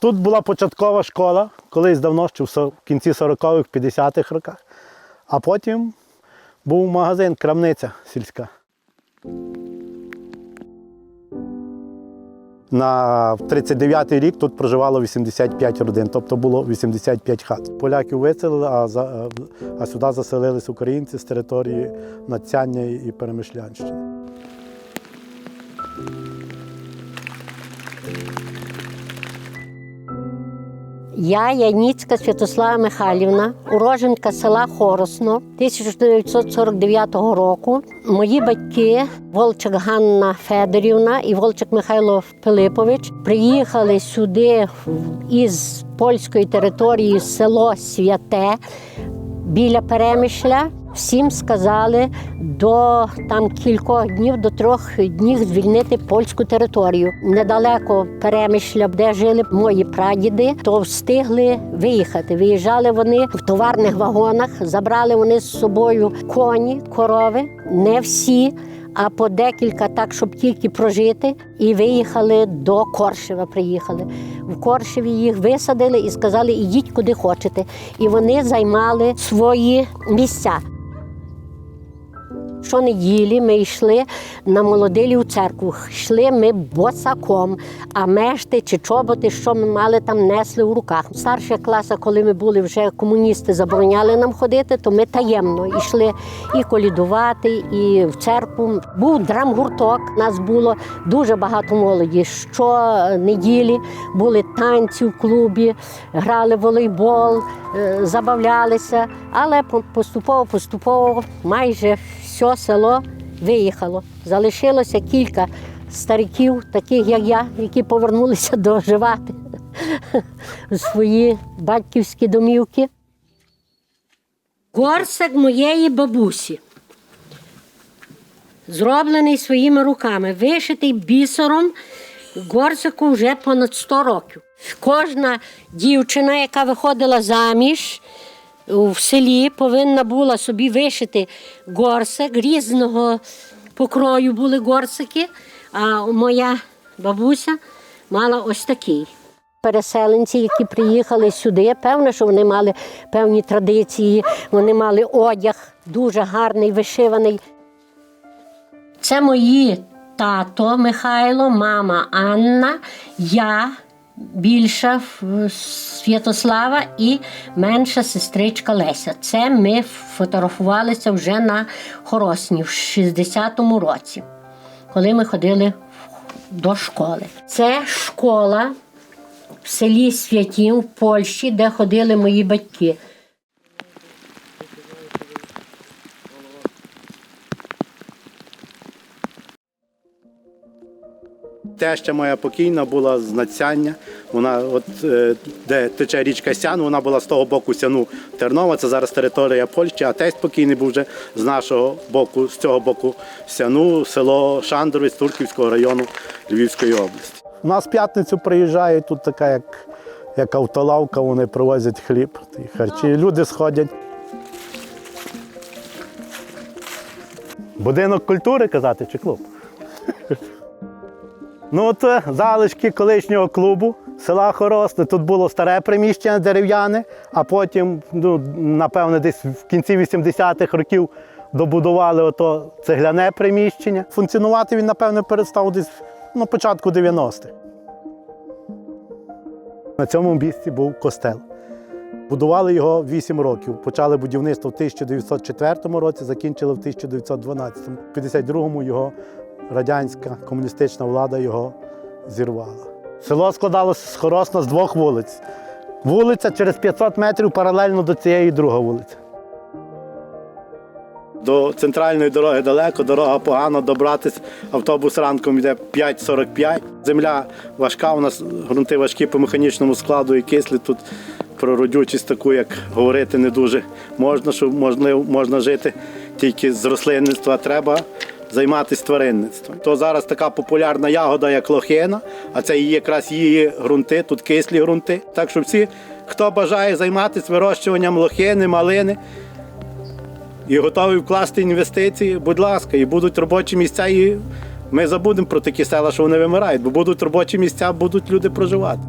Тут була початкова школа, колись давно, ще в кінці 40-х, 50-х роках. А потім був магазин, крамниця сільська. На 39-й рік тут проживало 85 родин, тобто було 85 хат. Поляків виселили, а, за, а сюди заселились українці з території Надцяння і Перемишлянщини. Я Яніцька Святослава Михайлівна, уроженка села Хоросно 1949 року. Мої батьки Волчак Ганна Федорівна і Волчик Михайло Пилипович приїхали сюди із польської території село Святе біля Перемишля. Всім сказали до там кількох днів, до трьох днів звільнити польську територію. Недалеко Перемишля, де жили мої прадіди, то встигли виїхати. Виїжджали вони в товарних вагонах, забрали вони з собою коні, корови. Не всі, а по декілька, так, щоб тільки прожити, і виїхали до Коршева. Приїхали. В Коршеві їх висадили і сказали, ідіть куди хочете. І вони займали свої місця. Щонеділі ми йшли на молодилів церкву. Йшли ми босаком, а мешти чи чоботи, що ми мали там, несли в руках. Старша класа, коли ми були вже комуністи, забороняли нам ходити, то ми таємно йшли і колідувати, і в церкву. Був драмгурток. Нас було дуже багато молоді. Щонеділі були танці в клубі, грали в волейбол, е, забавлялися. Але поступово, поступово майже все село виїхало. Залишилося кілька стариків, таких як я, які повернулися доживати у свої батьківські домівки. Горсик моєї бабусі. Зроблений своїми руками, вишитий бісером горсику вже понад 100 років. Кожна дівчина, яка виходила заміж в селі, повинна була собі вишити горсик різного покрою були горсики. А моя бабуся мала ось такий. Переселенці, які приїхали сюди, певно, що вони мали певні традиції, вони мали одяг дуже гарний, вишиваний. Це мої тато Михайло, мама Анна, я більша Святослава і менша сестричка Леся. Це ми фотографувалися вже на Хоросні в 60-му році, коли ми ходили до школи. Це школа в селі Святів, в Польщі, де ходили мої батьки. Теща моя покійна була з Нацяння. Вона, от е, де тече річка Сян, вона була з того боку Сяну Тернова, це зараз територія Польщі, а тесть покійний був вже з нашого боку, з цього боку Сяну, село Шандровець Турківського району Львівської області. У нас п'ятницю приїжджають, тут така як, як автолавка, вони привозять хліб, харчі. Люди сходять. Будинок культури казати чи клуб? Ну, от е, залишки колишнього клубу села Хоросне. Тут було старе приміщення дерев'яне, а потім, ну, напевне, десь в кінці 80-х років добудували ото цегляне приміщення. Функціонувати він, напевне, перестав десь на початку 90-х. На цьому місці був костел. Будували його 8 років. Почали будівництво в 1904 році, закінчили в 1912. В 52-му його радянська комуністична влада його зірвала. Село складалося з Хоросна з двох вулиць. Вулиця через 500 метрів паралельно до цієї друга вулиця. До центральної дороги далеко, дорога погано, добратися. Автобус ранком йде 5.45. Земля важка, у нас ґрунти важкі по механічному складу і кислі. Тут про родючість таку, як говорити, не дуже можна, що можливо можна жити тільки з рослинництва. Треба займатися тваринництвом. То зараз така популярна ягода, як лохина, а це її якраз її ґрунти, тут кислі ґрунти. Так що всі, хто бажає займатися вирощуванням лохини, малини, і готові вкласти інвестиції, будь ласка, і будуть робочі місця, і ми забудемо про такі села, що вони вимирають, бо будуть робочі місця, будуть люди проживати.